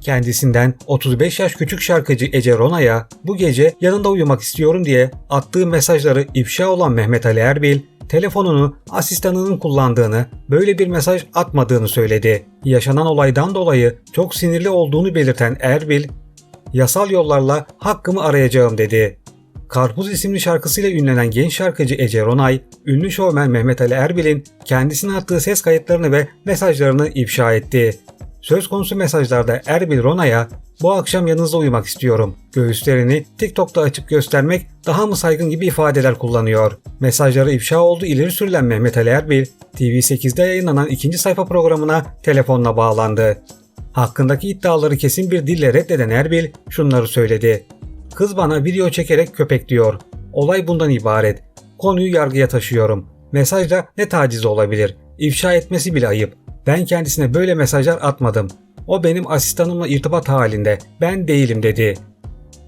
Kendisinden 35 yaş küçük şarkıcı Ece Rona'ya bu gece yanında uyumak istiyorum diye attığı mesajları ifşa olan Mehmet Ali Erbil, telefonunu asistanının kullandığını, böyle bir mesaj atmadığını söyledi. Yaşanan olaydan dolayı çok sinirli olduğunu belirten Erbil, yasal yollarla hakkımı arayacağım dedi. Karpuz isimli şarkısıyla ünlenen genç şarkıcı Ece Ronay, ünlü şovmen Mehmet Ali Erbil'in kendisine attığı ses kayıtlarını ve mesajlarını ifşa etti. Söz konusu mesajlarda Erbil Ronay'a bu akşam yanınızda uyumak istiyorum. Göğüslerini TikTok'ta açıp göstermek daha mı saygın gibi ifadeler kullanıyor. Mesajları ifşa olduğu ileri sürülen Mehmet Ali Erbil, TV8'de yayınlanan ikinci sayfa programına telefonla bağlandı. Hakkındaki iddiaları kesin bir dille reddeden Erbil şunları söyledi. Kız bana video çekerek köpek diyor. Olay bundan ibaret. Konuyu yargıya taşıyorum. Mesajda ne taciz olabilir? İfşa etmesi bile ayıp. Ben kendisine böyle mesajlar atmadım. O benim asistanımla irtibat halinde. Ben değilim dedi.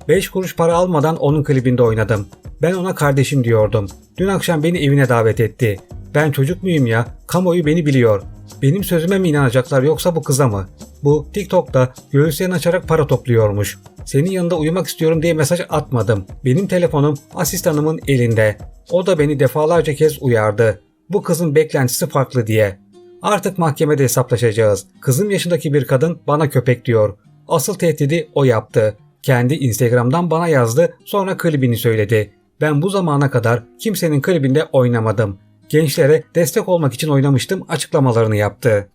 5 kuruş para almadan onun klibinde oynadım. Ben ona kardeşim diyordum. Dün akşam beni evine davet etti. Ben çocuk muyum ya? Kamuoyu beni biliyor. Benim sözüme mi inanacaklar yoksa bu kıza mı? Bu TikTok'ta göğüslerini açarak para topluyormuş. Senin yanında uyumak istiyorum diye mesaj atmadım. Benim telefonum asistanımın elinde. O da beni defalarca kez uyardı. Bu kızın beklentisi farklı diye. Artık mahkemede hesaplaşacağız. Kızım yaşındaki bir kadın bana köpek diyor. Asıl tehdidi o yaptı. Kendi Instagram'dan bana yazdı, sonra klibini söyledi. Ben bu zamana kadar kimsenin klibinde oynamadım. Gençlere destek olmak için oynamıştım açıklamalarını yaptı.